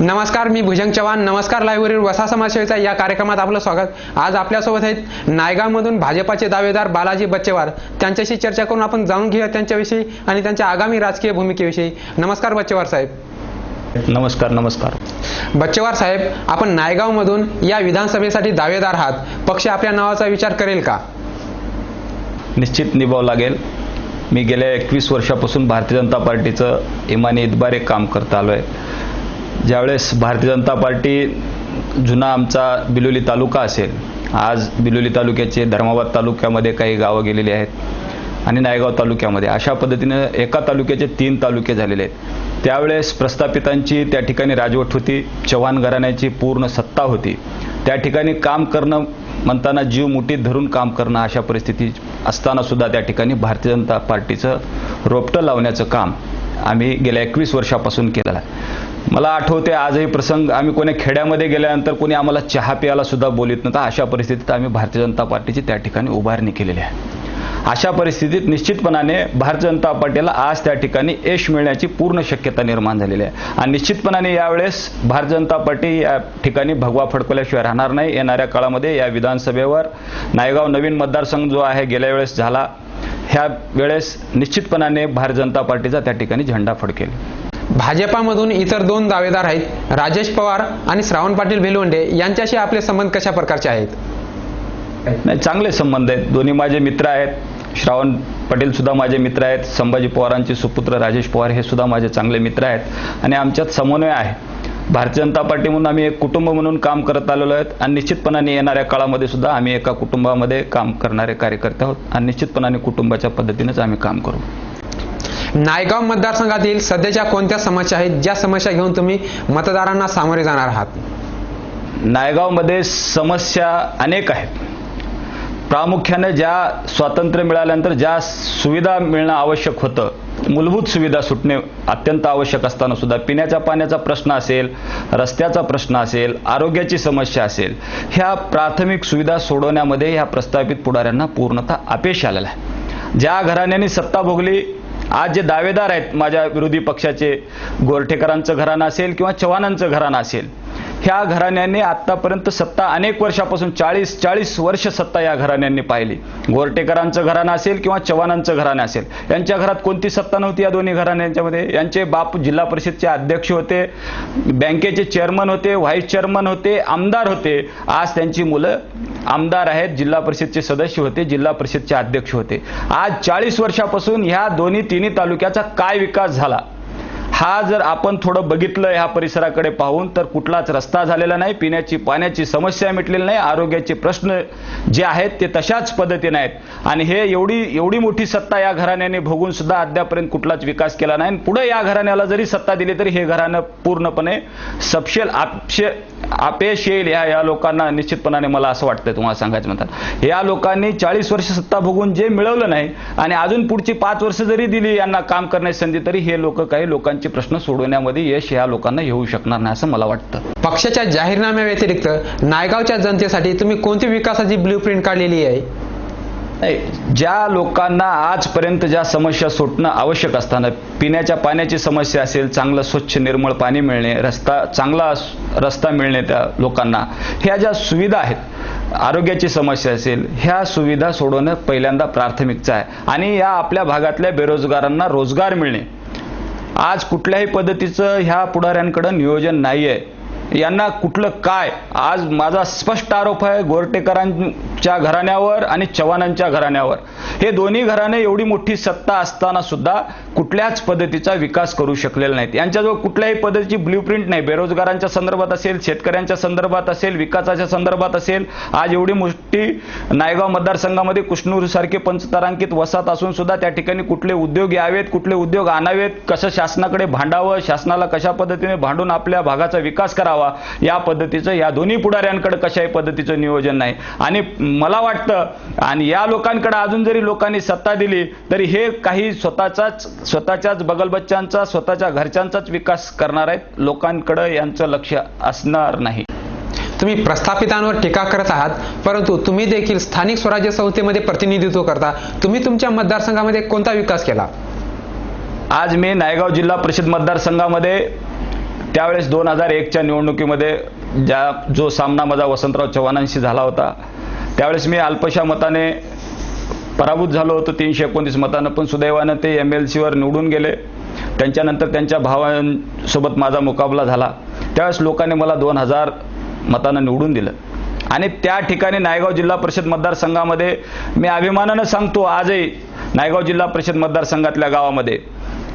नमस्कार मी भुजंग चव्हाण. नमस्कार लाईव्हवरील वसा समाजसेवेचा या कार्यक्रमात आपलं स्वागत. आज आपल्यासोबत आहेत नायगावमधून भाजपाचे दावेदार बालाजी बच्चेवार. त्यांच्याशी चर्चा करून आपण जाणून घेऊया त्यांच्याविषयी आणि त्यांच्या आगामी राजकीय भूमिकेविषयी. नमस्कार बच्चेवार साहेब. नमस्कार नमस्कार. बच्चेवार साहेब आपण नायगावमधून या विधानसभेसाठी दावेदार आहात. पक्ष आपल्या नावाचा विचार करेल का? निश्चित निभाव लागेल. मी गेल्या एकवीस वर्षापासून भारतीय जनता पार्टीचं इमानी इतबारे काम करत आलो आहे ज्यावेळेस भारतीय जनता पार्टी जुना आमचा बिलोली तालुका असेल आज बिलोली तालुक्याचे धर्माबाद तालुक्यामध्ये काही गावं गेलेली आहेत आणि नायगाव तालुक्यामध्ये. अशा पद्धतीनं एका तालुक्याचे तीन तालुके झालेले आहेत. त्यावेळेस प्रस्थापितांची त्या ठिकाणी राजवट होती चव्हाण घराण्याची पूर्ण सत्ता होती. त्या ठिकाणी काम करणं म्हणताना जीव मुठीत धरून काम करणं अशा परिस्थिती असताना सुद्धा त्या ठिकाणी भारतीय जनता पार्टीचं रोपटं लावण्याचं काम आम्ही गेल्या एकवीस वर्षापासून केलेलं आहे. मला आठवते आजही प्रसंग. आम्ही कोणी खेड्यामध्ये गेल्यानंतर कोणी आम्हाला चहा प्यायला सुद्धा बोलित नव्हता. अशा परिस्थितीत आम्ही भारतीय जनता पार्टीची त्या ठिकाणी उभारणी केलेली आहे. अशा परिस्थितीत निश्चितपणाने भारतीय जनता पार्टीला आज त्या ठिकाणी यश मिळण्याची पूर्ण शक्यता निर्माण झालेली आहे. आणि निश्चितपणाने यावेळेस भारतीय जनता पार्टी या ठिकाणी भगवा फडकवल्याशिवाय राहणार नाही. येणाऱ्या काळामध्ये या विधानसभेवर नायगाव नवीन मतदारसंघ जो आहे गेल्या वेळेस झाला. ह्या वेळेस निश्चितपणाने भारतीय जनता पार्टीचा त्या ठिकाणी झेंडा फडकेल. भाजपामधून इतर दोन दावेदार आहेत राजेश पवार आणि श्रावण पाटील भिलवंडे. यांच्याशी आपले संबंध कशा प्रकारचे आहेत? नाही चांगले संबंध आहेत. दोन्ही माझे मित्र आहेत. श्रावण पाटील सुद्धा माझे मित्र आहेत. संभाजी पवारांचे सुपुत्र राजेश पवार हे सुद्धा माझे चांगले मित्र आहेत. आणि आमच्यात समन्वय आहे. भारतीय जनता पार्टी म्हणून आम्ही एक कुटुंब म्हणून काम करत आलेलो आहेत आणि निश्चितपणाने येणाऱ्या काळामध्ये सुद्धा आम्ही एका कुटुंबामध्ये काम करणारे कार्यकर्ते आहोत. आणि निश्चितपणाने कुटुंबाच्या पद्धतीनेच आम्ही काम करू. नायगाव मतदारसंघातील सध्याच्या कोणत्या समस्या आहेत? ज्या समस्या घेऊन तुम्ही मतदारांना सामोरे जाणार आहात? नायगावमध्ये समस्या अनेक आहेत. प्रामुख्याने ज्या स्वातंत्र्य मिळाल्यानंतर ज्या सुविधा मिळणं आवश्यक होतं मूलभूत सुविधा सुटणे अत्यंत आवश्यक असताना सुद्धा पिण्याच्या पाण्याचा प्रश्न असेल रस्त्याचा प्रश्न असेल आरोग्याची समस्या असेल ह्या प्राथमिक सुविधा सोडवण्यामध्ये ह्या प्रस्थापित पुढाऱ्यांना पूर्णतः अपयश आलेला आहे. ज्या घराण्यांनी सत्ता भोगली आज जे दावेदार आहेत माझ्या विरोधी पक्षाचे गोरठेकरांचं घराणं असेल किंवा चव्हाणांचं घराणं असेल ह्या घराण्यांनी आतापर्यंत सत्ता अनेक वर्षापासून चाळीस चाळीस वर्ष सत्ता या घराण्यांनी पाहिली. गोरटेकरांचं घराणं असेल किंवा चव्हाणांचं घराणं असेल यांच्या घरात कोणती सत्ता नव्हती या दोन्ही घराण्यांच्यामध्ये? यांचे बाप जिल्हा परिषदचे अध्यक्ष होते बँकेचे चेअरमन होते व्हाईस चेअरमन होते आमदार होते. आज त्यांची मुलं आमदार आहेत जिल्हा परिषदचे सदस्य होते जिल्हा परिषदचे अध्यक्ष होते. आज चाळीस वर्षापासून ह्या दोन्ही तिन्ही तालुक्याचा काय विकास झाला? हा जर आपण थोडं बघितलं ह्या परिसराकडे पाहून तर कुठलाच रस्ता झालेला नाही पिण्याची पाण्याची समस्या मिटलेली नाही आरोग्याचे प्रश्न जे आहेत ते तशाच पद्धतीने आहेत. आणि हे एवढी एवढी मोठी सत्ता या घराण्याने भोगून सुद्धा अद्यापर्यंत कुठलाच विकास केला नाही. पुढे या घराण्याला जरी सत्ता दिली तरी हे घराणं पूर्णपणे सपशेल आपशे अपेश येईल या या लोकांना निश्चितपणाने मला असं वाटतं तुम्हाला सांगायचं म्हणतात. या लोकांनी चाळीस वर्ष सत्ता भोगून जे मिळवलं नाही आणि अजून पुढची पाच वर्ष जरी दिली यांना काम करण्याची संधी तरी हे लोक काही लोकांचे प्रश्न सोडवण्यामध्ये यश या लोकांना येऊ शकणार नाही असं मला वाटतं. पक्षाच्या जाहीरनाम्या व्यतिरिक्त नायगावच्या जनतेसाठी तुम्ही कोणती विकासाची ब्ल्यू प्रिंट काढलेली आहे? ज्या लोकांना आजपर्यंत ज्या समस्या सुटणं आवश्यक असताना पिण्याच्या पाण्याची समस्या असेल चांगलं स्वच्छ निर्मळ पाणी मिळणे रस्ता चांगला रस्ता मिळणे त्या लोकांना ह्या ज्या सुविधा आहेत आरोग्याची समस्या असेल ह्या सुविधा सोडवणं पहिल्यांदा प्राथमिकचं आहे. आणि या आपल्या भागातल्या बेरोजगारांना रोजगार मिळणे आज कुठल्याही पद्धतीचं ह्या पुढाऱ्यांकडं नियोजन नाही आहे यांना कुठलं काय? आज माझा स्पष्ट आरोप आहे गोरटेकरांच्या घराण्यावर आणि चव्हाणांच्या घराण्यावर. हे दोन्ही घराणे एवढी मोठी सत्ता असताना सुद्धा कुठल्याच पद्धतीचा विकास करू शकलेला नाहीत. यांच्याजवळ कुठल्याही पद्धतीची ब्ल्यू प्रिंट नाही. बेरोजगारांच्या संदर्भात असेल शेतकऱ्यांच्या संदर्भात असेल विकासाच्या संदर्भात असेल आज एवढी मोठी नायगाव मतदारसंघामध्ये कुष्णूरसारखे पंचतारांकित वसाहत असून सुद्धा त्या ठिकाणी कुठले उद्योग यावेत कुठले उद्योग आणावेत कसं शासनाकडे भांडावं शासनाला कशा पद्धतीने भांडून आपल्या भागाचा विकास करावा या पद्धतीचं या दोन्ही पुढाऱ्यांकडे कशाही पद्धतीचं नियोजन नाही. आणि मला वाटतं आणि या लोकांकडे अजून जरी लोकांनी सत्ता दिली तरी हे काही स्वतःचाच स्वतःच्याच बगलबच्च्यांचा स्वतःच्या घरच्यांचाच विकास करणार आहेत. लोकांकडे यांचं लक्ष असणार नाही. तुम्ही प्रस्थापितांवर टीका करत आहात परंतु तुम्ही देखील स्थानिक स्वराज्य संस्थेमध्ये प्रतिनिधित्व करता. तुम्ही तुमच्या मतदारसंघामध्ये कोणता विकास केला? आज मी नायगाव जिल्हा परिषद मतदारसंघामध्ये त्यावेळेस दोन हजार एकच्या निवडणुकीमध्ये ज्या जो सामना माझा वसंतराव चव्हाणांशी झाला होता त्यावेळेस मी अल्पशा मताने पराभूत झालो होतो तीनशे एकोणतीस मतानं पण सुदैवानं ते एम एल सीवर निवडून गेले. त्यांच्यानंतर त्यांच्या भावांसोबत माझा मुकाबला झाला. त्यावेळेस लोकांनी मला दोन हजार मतानं निवडून दिलं. आणि त्या ठिकाणी नायगाव जिल्हा परिषद मतदारसंघामध्ये मी अभिमानानं सांगतो आजही नायगाव जिल्हा परिषद मतदारसंघातल्या गावामध्ये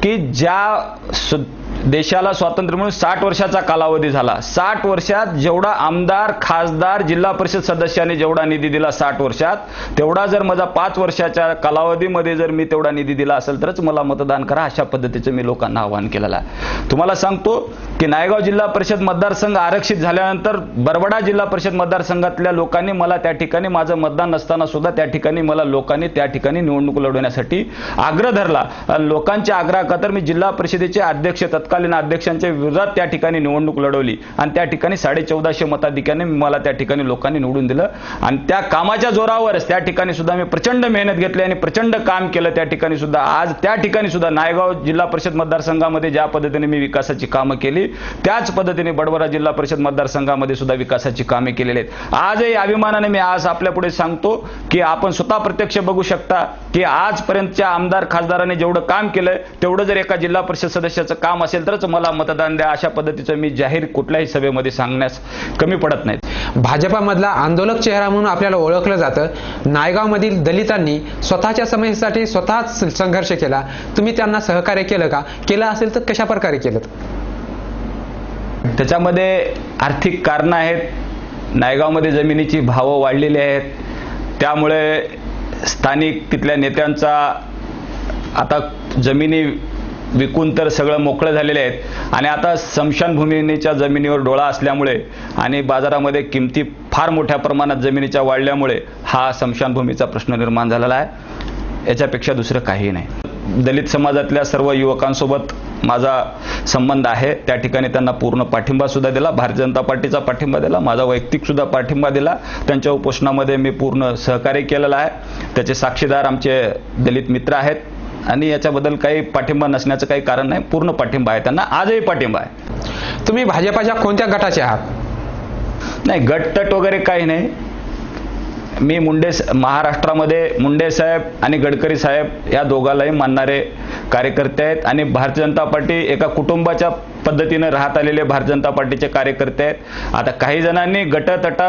की ज्या सु देशाला स्वातंत्र्य मिळून साठ वर्षाचा कालावधी झाला. साठ वर्षात जेवढा आमदार खासदार जिल्हा परिषद सदस्याने जेवढा निधी दिला साठ वर्षात तेवढा जर माझा पाच वर्षाच्या कालावधीमध्ये जर मी तेवढा निधी दिला असेल तरच मला मतदान करा अशा पद्धतीचं मी लोकांना आवाहन केलेलं आहे. तुम्हाला सांगतो की नायगाव जिल्हा परिषद मतदारसंघ आरक्षित झाल्यानंतर बरबडा जिल्हा परिषद मतदारसंघातल्या लोकांनी मला त्या ठिकाणी माझं मतदान नसताना सुद्धा त्या ठिकाणी मला लोकांनी त्या ठिकाणी निवडणूक लढवण्यासाठी आग्रह धरला. लोकांच्या आग्रहाखातर मी जिल्हा परिषदेचे अध्यक्ष तत्कालीन अध्यक्षांच्या विरोधात त्या ठिकाणी निवडणूक लढवली. आणि त्या ठिकाणी साडे चौदाशे मताधिक्याने मला त्या ठिकाणी लोकांनी निवडून दिलं. आणि त्या कामाच्या जोरावरच त्या ठिकाणी सुद्धा मी प्रचंड मेहनत घेतली आणि प्रचंड काम केलं त्या ठिकाणी सुद्धा. आज त्या ठिकाणी सुद्धा नायगाव जिल्हा परिषद मतदारसंघामध्ये ज्या पद्धतीने मी विकासाची कामं केली त्याच पद्धतीने बडबरा जिल्हा परिषद मतदारसंघामध्ये सुद्धा विकासाची कामे केलेली आहेत. आजही अभिमानाने मी आज आपल्या पुढे सांगतो की आपण स्वतः प्रत्यक्ष बघू शकता की आजपर्यंतच्या आमदार खासदाराने जेवढं काम केलं तेवढं जर एका जिल्हा परिषद सदस्याचं काम असेल तरच मला मतदान द्या. अशा पद्धतीचं मी जाहीर कुठल्याही सभेमध्ये सांगण्यास कमी पडत नाहीत. भाजपामधला आंदोलक चेहरा म्हणून आपल्याला ओळखलं जातं. नायगावमधील दलितांनी स्वतःच्या समस्येसाठी स्वतःच संघर्ष केला. तुम्ही त्यांना सहकार्य केलं का? केलं असेल तर कशा प्रकारे केलं? त्याच्यामध्ये आर्थिक कारणं आहेत. नायगावमध्ये जमिनीची भावं वाढलेली आहेत. त्यामुळे स्थानिक तिथल्या नेत्यांचा आता जमिनी विकून तर सगळं मोकळं झालेले आहेत. आणि आता स्मशानभूमीच्या जमिनीवर डोळा असल्यामुळे आणि बाजारामध्ये किमती फार मोठ्या प्रमाणात जमिनीच्या वाढल्यामुळे हा स्मशानभूमीचा प्रश्न निर्माण झालेला आहे. याच्यापेक्षा दुसरं काही नाही. दलित समाजातल्या सर्व युवकांसोबत माझा संबंध आहे. त्या ठिकाणी त्यांना पूर्ण पाठिंबासुद्धा दिला. भारतीय जनता पार्टीचा पाठिंबा दिला. माझा वैयक्तिकसुद्धा पाठिंबा दिला. त्यांच्या उपोषणामध्ये मी पूर्ण सहकार्य केलेलं आहे. त्याचे साक्षीदार आमचे दलित मित्र आहेत. आणि याच्याबद्दल काही पाठिंबा नसण्याचं काही कारण नाही. पूर्ण पाठिंबा आहे त्यांना. आजही पाठिंबा आहे. तुम्ही भाजपाच्या कोणत्या गटाचे आहात? नाही गटतट वगैरे काही नाही. मी मुंडे महाराष्ट्रामध्ये मुंडे साहेब आणि गडकरी साहेब या दोघालाही मानणारे कार्यकर्ते आहेत. आणि भारतीय जनता पार्टी एका कुटुंबाच्या पद्धतीनं राहत आलेले भारतीय जनता पार्टीचे कार्यकर्ते आहेत. आता काही जणांनी गटतट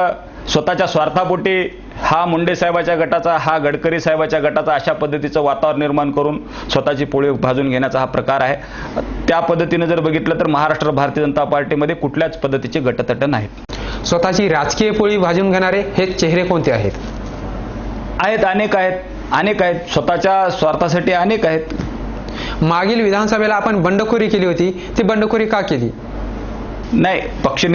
स्वतःच्या स्वार्थापोटी हा मुंडे साहेबाच्या गटाचा हा गडकरी साहेबाच्या गटाचा अशा पद्धतीचं वातावरण निर्माण करून स्वतःची पोळी भाजून घेण्याचा हा प्रकार आहे. त्या पद्धतीनं जर बघितलं तर महाराष्ट्र भारतीय जनता पार्टीमध्ये कुठल्याच पद्धतीचे गटतट नाहीत. स्वतःची राजकीय पोळी भाजून घेणारे हे चेहरे कोणते आहेत? आहेत अनेक आहेत अनेक आहेत. स्वतःच्या स्वार्थासाठी अनेक आहेत. मागील विधानसभेला आपण बंडखोरी केली होती. ती बंडखोरी का केली? नाही पक्ष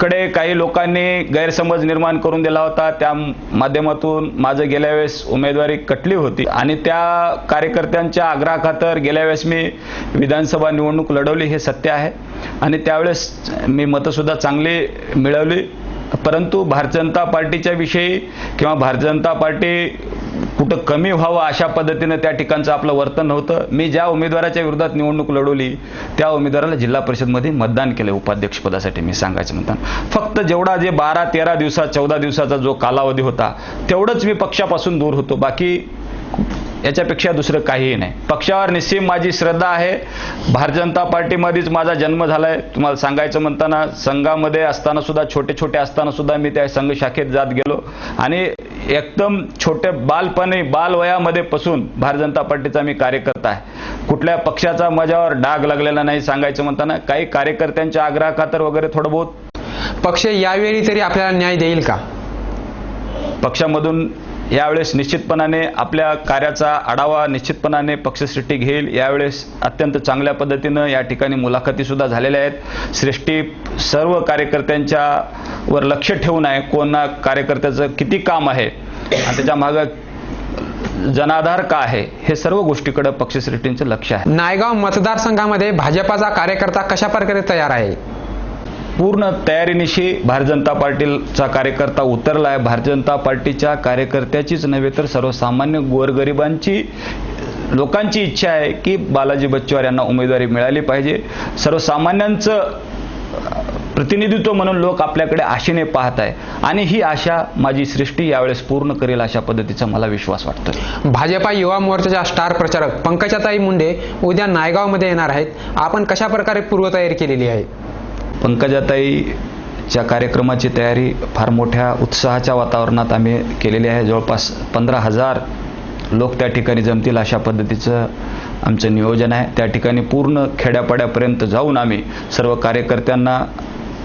कडे काही लोकांनी गैरसमज निर्माण करून दिला होता. त्या माध्यमातून माझं गेल्या वेळेस उमेदवारी कटली होती. आणि त्या कार्यकर्त्यांच्या आग्रहाखातर गेल्या वेळेस मी विधानसभा निवडणूक लढवली हे सत्य आहे. आणि त्यावेळेस मी मतंसुद्धा चांगली मिळवली. परंतु भारतीय जनता पार्टीच्या विषयी किंवा भारतीय जनता पार्टी कुठं कमी व्हावं अशा पद्धतीनं त्या ठिकाणचं आपलं वर्तन नव्हतं. मी ज्या उमेदवाराच्या विरोधात निवडणूक लढवली त्या उमेदवाराला जिल्हा परिषदमध्ये मतदान केलं उपाध्यक्षपदासाठी मी सांगायचं म्हणतात फक्त जेवढा जे बारा तेरा दिवसात चौदा दिवसाचा जो कालावधी होता तेवढंच मी पक्षापासून दूर होतो. बाकी याच्यापेक्षा दुसरं काहीही नाही. पक्षावर निश्चित माझी श्रद्धा आहे. भारतीय जनता पार्टीमध्येच माझा जन्म झालाय. तुम्हाला सांगायचं म्हणताना संघामध्ये असताना सुद्धा छोटे छोटे असताना सुद्धा मी त्या संघ शाखेत जात गेलो. आणि एकदम छोटे बालपणी बालवयामध्ये पासून भारतीय जनता पार्टीचा मी कार्यकर्ता आहे. कुठल्या पक्षाचा माझ्यावर डाग लागलेला नाही सांगायचं म्हणताना काही कार्यकर्त्यांच्या आग्रहाखातर वगैरे थोडं बहुत. पक्ष यावेळी तरी आपल्याला न्याय देईल का? पक्षामधून यावेळेस निश्चितपणाने आपल्या कार्याचा आढावा निश्चितपणाने पक्षश्रेष्ठी घेईल. यावेळेस अत्यंत चांगल्या पद्धतीनं या ठिकाणी मुलाखतीसुद्धा झालेल्या आहेत. श्रेष्ठी सर्व कार्यकर्त्यांच्या वर लक्ष ठेवून आहे. कोणा कार्यकर्त्याचं किती काम आहे आणि त्याच्या मागं जनाधार का आहे हे सर्व गोष्टीकडे पक्षश्रेष्ठींचं लक्ष आहे. नायगाव मतदारसंघामध्ये भाजपाचा कार्यकर्ता कशा प्रकारे तयार आहे? पूर्ण तयारीनिशी भारतीय जनता पार्टीचा कार्यकर्ता उतरला आहे भारतीय जनता पार्टीच्या कार्यकर्त्याचीच नव्हे तर सर्वसामान्य गोरगरिबांची लोकांची इच्छा आहे की बालाजी बच्चवार यांना उमेदवारी मिळाली पाहिजे. सर्वसामान्यांचं प्रतिनिधित्व म्हणून लोक आपल्याकडे आशेने पाहत आहे. आणि ही आशा माझी सृष्टी यावेळेस पूर्ण करेल अशा पद्धतीचा मला विश्वास वाटतो भाजपा युवा मोर्चाच्या स्टार प्रचारक पंकजाताई मुंडे उद्या नायगावमध्ये येणार आहेत. आपण कशा प्रकारे पूर्वतयारी केलेली आहे? पंकजाताईच्या कार्यक्रमाची तयारी फार मोठ्या उत्साहाच्या वातावरणात आम्ही केलेली आहे. जवळपास पंधरा हजार लोक त्या ठिकाणी जमतील अशा पद्धतीचं आमचं नियोजन आहे. त्या ठिकाणी पूर्ण खेड्यापाड्यापर्यंत जाऊन आम्ही सर्व कार्यकर्त्यांना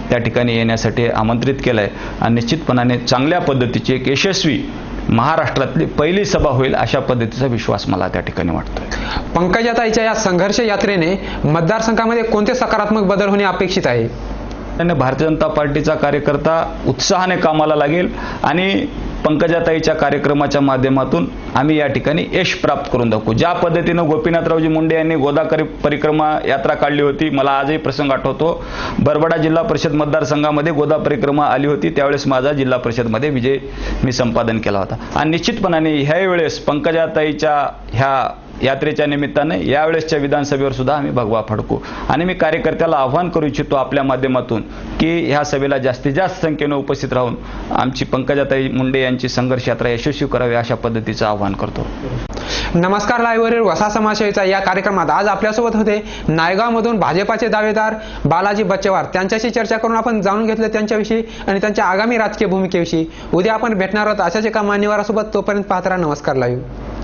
त्या ठिकाणी येण्यासाठी आमंत्रित केलं आहे आणि निश्चितपणाने चांगल्या पद्धतीची एक यशस्वी महाराष्ट्रातली पहिली सभा होईल अशा पद्धतीचा विश्वास मला त्या ठिकाणी वाटतोय. पंकजाताईच्या या संघर्ष यात्रेने मतदारसंघामध्ये कोणते सकारात्मक बदल होणे अपेक्षित आहे? भारतीय जनता पार्टीचा कार्यकर्ता उत्साहाने कामाला लागेल आणि पंकजाताईच्या कार्यक्रमाच्या माध्यमातून आम्ही या ठिकाणी यश प्राप्त करून दाखवू. ज्या पद्धतीनं गोपीनाथरावजी मुंडे यांनी गोदाकरी परिक्रमा यात्रा काढली होती मला आजही प्रसंग आठवतो. बरबडा जिल्हा परिषद मतदारसंघामध्ये गोदा परिक्रमा आली होती त्यावेळेस माझा जिल्हा परिषदमध्ये विजय मी संपादन केला होता. आणि निश्चितपणाने ह्या वेळेस पंकजाताईच्या ह्या यात्रेच्या निमित्ताने यावेळेसच्या विधानसभेवर सुद्धा आम्ही भगवा फडकू. आणि मी कार्यकर्त्याला आव्हान करू इच्छितो आपल्या माध्यमातून की ह्या सभेला जास्तीत जास्त संख्येने उपस्थित राहून आमची पंकजाताई मुंडे यांची संघर्ष यात्रा यशस्वी करावी अशा पद्धतीचं आव्हान करतो. नमस्कार लाईव्हवरील वसा समाजसेवेचा या कार्यक्रमात आज आपल्यासोबत होते नायगावमधून भाजपाचे दावेदार बालाजी बच्चेवार. त्यांच्याशी चर्चा करून आपण जाणून घेतलं त्यांच्याविषयी आणि त्यांच्या आगामी राजकीय भूमिकेविषयी. उद्या आपण भेटणार आहोत अशाच एका मान्यवरासोबत. तोपर्यंत पाहत राहा नमस्कार लाईव्ह.